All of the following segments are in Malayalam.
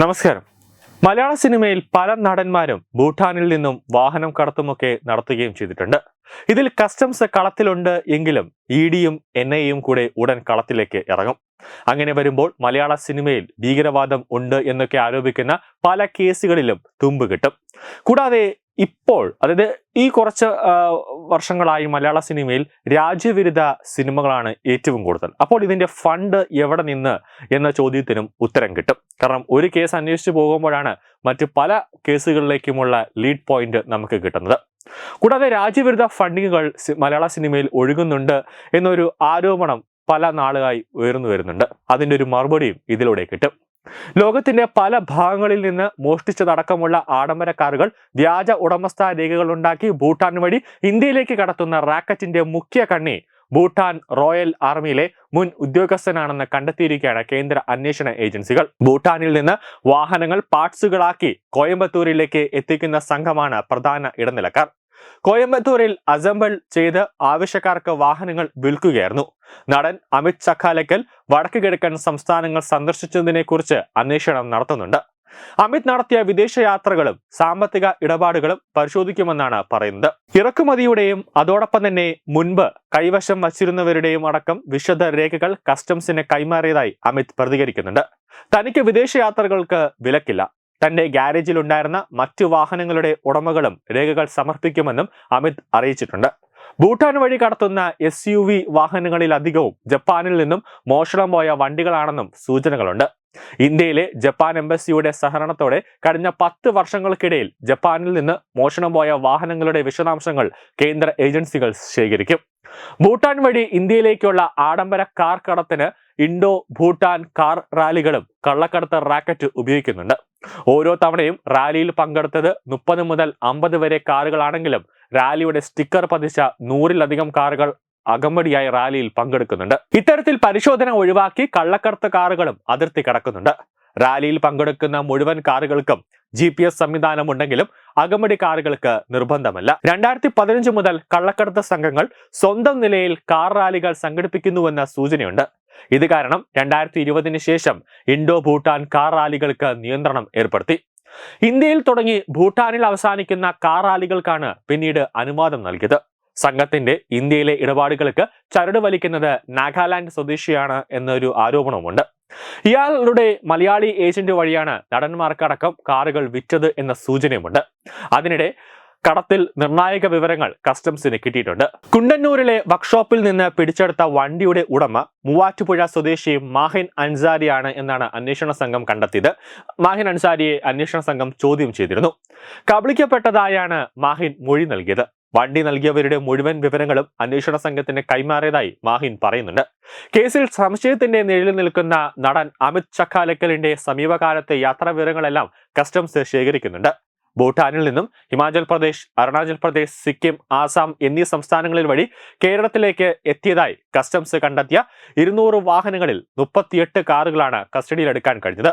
നമസ്കാരം. മലയാള സിനിമയിൽ പല നടന്മാരും ഭൂട്ടാനിൽ നിന്നും വാഹനം കടത്തുമൊക്കെ നടത്തുകയും ചെയ്തിട്ടുണ്ട്. ഇതിൽ കസ്റ്റംസ് കളത്തിലുണ്ട് എങ്കിലും ഇ ഡിയും എൻ ഐയും കൂടെ ഉടൻ കളത്തിലേക്ക് ഇറങ്ങും. അങ്ങനെ വരുമ്പോൾ മലയാള സിനിമയിൽ ഭീകരവാദം ഉണ്ട് എന്നൊക്കെ ആരോപിക്കുന്ന പല കേസുകളിലും തുമ്പ് കിട്ടും. കൂടാതെ ഇപ്പോൾ അതായത് ഈ കുറച്ച് വർഷങ്ങളായി മലയാള സിനിമയിൽ രാജ്യവിരുദ്ധ സിനിമകളാണ് ഏറ്റവും കൂടുതൽ. അപ്പോൾ ഇതിന്റെ ഫണ്ട് എവിടെ നിന്ന് എന്ന ചോദ്യത്തിനും ഉത്തരം കിട്ടും. കാരണം ഒരു കേസ് അന്വേഷിച്ചു പോകുമ്പോഴാണ് മറ്റ് പല കേസുകളിലേക്കുമുള്ള ലീഡ് പോയിന്റ് നമുക്ക് കിട്ടുന്നത്. കൂടാതെ രാജ്യവിരുദ്ധ ഫണ്ടിങ്ങുകൾ മലയാള സിനിമയിൽ ഒഴുകുന്നുണ്ട് എന്നൊരു ആരോപണം പല നാളുകളായി ഉയർന്നു വരുന്നുണ്ട്. അതിന്റെ ഒരു മറുപടിയും ഇതിലൂടെ കിട്ടും. ലോകത്തിന്റെ പല ഭാഗങ്ങളിൽ നിന്ന് മോഷ്ടിച്ചതടക്കമുള്ള ആഡംബര കാറുകൾ വ്യാജ ഉടമസ്ഥ രേഖകൾ ഉണ്ടാക്കി ഭൂട്ടാൻ വഴി ഇന്ത്യയിലേക്ക് കടത്തുന്ന റാക്കറ്റിന്റെ മുഖ്യ കണ്ണി ഭൂട്ടാൻ റോയൽ ആർമിയിലെ മുൻ ഉദ്യോഗസ്ഥനാണെന്ന് കണ്ടെത്തിയിരിക്കുകയാണ് കേന്ദ്ര അന്വേഷണ ഏജൻസികൾ. ഭൂട്ടാനിൽ നിന്ന് വാഹനങ്ങൾ പാർട്സുകളാക്കി കോയമ്പത്തൂരിലേക്ക് എത്തിക്കുന്ന സംഘമാണ് പ്രധാന ഇടനിലക്കാർ. കോയമ്പത്തൂരിൽ അസംബിൾ ചെയ്ത് ആവശ്യക്കാർക്ക് വാഹനങ്ങൾ വിൽക്കുകയായിരുന്നു. നടൻ അമിത് ചക്കാലക്കൽ വടക്ക് കിഴക്കൻ സംസ്ഥാനങ്ങൾ സന്ദർശിച്ചതിനെക്കുറിച്ച് അന്വേഷണം നടത്തുന്നുണ്ട്. അമിത് നടത്തിയ വിദേശ യാത്രകളും സാമ്പത്തിക ഇടപാടുകളും പരിശോധിക്കുമെന്നാണ് പറയുന്നത്. ഇറക്കുമതിയുടെയും അതോടൊപ്പം തന്നെ മുൻപ് കൈവശം വച്ചിരുന്നവരുടെയും അടക്കം വിശദ രേഖകൾ കസ്റ്റംസിന് കൈമാറിയതായി അമിത് പ്രതികരിക്കുന്നുണ്ട്. തനിക്ക് വിദേശയാത്രകൾക്ക് വിലക്കില്ല. തന്റെ ഗ്യാരേജിൽ ഉണ്ടായിരുന്ന മറ്റു വാഹനങ്ങളുടെ ഉടമകളും രേഖകൾ സമർപ്പിക്കുമെന്നും അമിത് അറിയിച്ചിട്ടുണ്ട്. ഭൂട്ടാൻ വഴി കടത്തുന്ന എസ് യു വി വാഹനങ്ങളിലധികവും ജപ്പാനിൽ നിന്നും മോഷണം പോയ വണ്ടികളാണെന്നും സൂചനകളുണ്ട്. ഇന്ത്യയിലെ ജപ്പാൻ എംബസിയുടെ സഹകരണത്തോടെ കഴിഞ്ഞ പത്ത് വർഷങ്ങൾക്കിടയിൽ ജപ്പാനിൽ നിന്ന് മോഷണം പോയ വാഹനങ്ങളുടെ വിശദാംശങ്ങൾ കേന്ദ്ര ഏജൻസികൾ ശേഖരിക്കും. ഭൂട്ടാൻ വഴി ഇന്ത്യയിലേക്കുള്ള ആഡംബര കാർ കടത്തിന് ഇൻഡോ ഭൂട്ടാൻ കാർ റാലികളും കള്ളക്കടത്ത് റാക്കറ്റ് ഉപയോഗിക്കുന്നുണ്ട്. ഓരോ തവണയും റാലിയിൽ പങ്കെടുത്തത് മുപ്പത് മുതൽ അമ്പത് വരെ കാറുകളാണെങ്കിലും റാലിയുടെ സ്റ്റിക്കർ പതിച്ച നൂറിലധികം കാറുകൾ അകമ്പടിയായി റാലിയിൽ പങ്കെടുക്കുന്നുണ്ട്. ഇത്തരത്തിൽ പരിശോധന ഒഴിവാക്കി കള്ളക്കടത്ത് കാറുകളും അതിർത്തി കടക്കുന്നുണ്ട്. റാലിയിൽ പങ്കെടുക്കുന്ന മുഴുവൻ കാറുകൾക്കും ജി പി എസ് സംവിധാനം ഉണ്ടെങ്കിലും അകമ്പടി കാറുകൾക്ക് നിർബന്ധമല്ല. രണ്ടായിരത്തി പതിനഞ്ച് മുതൽ കള്ളക്കടത്ത് സംഘങ്ങൾ സ്വന്തം നിലയിൽ കാർ റാലികൾ സംഘടിപ്പിക്കുന്നുവെന്ന സൂചനയുണ്ട്. ഇത് കാരണം രണ്ടായിരത്തി ഇരുപതിന് ശേഷം ഇൻഡോ ഭൂട്ടാൻ കാർ റാലികൾക്ക് നിയന്ത്രണം ഏർപ്പെടുത്തി. ഇന്ത്യയിൽ തുടങ്ങി ഭൂട്ടാനിൽ അവസാനിക്കുന്ന കാർ റാലികൾക്കാണ് പിന്നീട് അനുവാദം നൽകിയത്. സംഘത്തിന്റെ ഇന്ത്യയിലെ ഇടപാടുകൾക്ക് ചരട് വലിക്കുന്നത് നാഗാലാൻഡ് സ്വദേശിയാണ് എന്നൊരു ആരോപണവുമുണ്ട്. ഇയാളുടെ മലയാളി ഏജന്റ് വഴിയാണ് നടന്മാർക്കടക്കം കാറുകൾ വിറ്റത് എന്ന സൂചനയുമുണ്ട്. അതിനിടെ കടത്തിൽ നിർണായക വിവരങ്ങൾ കസ്റ്റംസിന് കിട്ടിയിട്ടുണ്ട്. കുണ്ടന്നൂരിലെ വർക്ക്ഷോപ്പിൽ നിന്ന് പിടിച്ചെടുത്ത വണ്ടിയുടെ ഉടമ മൂവാറ്റുപുഴ സ്വദേശി മാഹിൻ അൻസാരിയാണ് എന്നാണ് അന്വേഷണ സംഘം കണ്ടെത്തിയത്. മാഹിൻ അൻസാരിയെ അന്വേഷണ സംഘം ചോദ്യം ചെയ്തിരുന്നു. കബളിക്കപ്പെട്ടതായാണ് മാഹിൻ മൊഴി നൽകിയത്. വണ്ടി നൽകിയവരുടെ മുഴുവൻ വിവരങ്ങളും അന്വേഷണ സംഘത്തിന് കൈമാറിയതായി മാഹിൻ പറയുന്നുണ്ട്. കേസിൽ സംശയത്തിന്റെ നിഴലിൽ നിൽക്കുന്ന നടൻ അമിത് ചക്കാലക്കലിന്റെ സമീപകാലത്തെ യാത്രാ വിവരങ്ങളെല്ലാം കസ്റ്റംസ് ശേഖരിക്കുന്നുണ്ട്. ഭൂട്ടാനിൽ നിന്നും ഹിമാചൽ പ്രദേശ് അരുണാചൽ പ്രദേശ് സിക്കിം ആസാം എന്നീ സംസ്ഥാനങ്ങളിൽ വഴി കേരളത്തിലേക്ക് എത്തിയതായി കസ്റ്റംസ് കണ്ടെത്തിയ ഇരുന്നൂറ് വാഹനങ്ങളിൽ മുപ്പത്തിയെട്ട് കാറുകളാണ് കസ്റ്റഡിയിലെടുക്കാൻ കഴിഞ്ഞത്.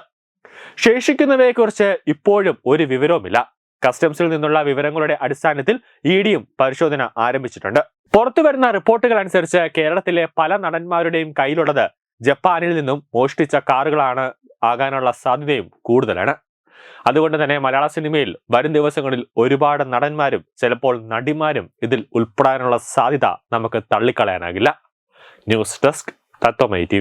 ശേഷിക്കുന്നവയെക്കുറിച്ച് ഇപ്പോഴും ഒരു വിവരവുമില്ല. കസ്റ്റംസിൽ നിന്നുള്ള വിവരങ്ങളുടെ അടിസ്ഥാനത്തിൽ ഇ ഡിയും പരിശോധന ആരംഭിച്ചിട്ടുണ്ട്. പുറത്തു വരുന്ന റിപ്പോർട്ടുകൾ അനുസരിച്ച് കേരളത്തിലെ പല നടന്മാരുടെയും കയ്യിലുള്ളത് ജപ്പാനിൽ നിന്നും മോഷ്ടിച്ച കാറുകളാണ് ആകാനുള്ള സാധ്യതയും കൂടുതലാണ്. അതുകൊണ്ട് തന്നെ മലയാള സിനിമയിൽ വരും ദിവസങ്ങളിൽ ഒരുപാട് നടന്മാരും ചിലപ്പോൾ നടിമാരും ഇതിൽ ഉൾപ്പെടാനുള്ള സാധ്യത നമുക്ക് തള്ളിക്കളയാനാകില്ല. ന്യൂസ് ഡെസ്ക് തത്വമൈ ടി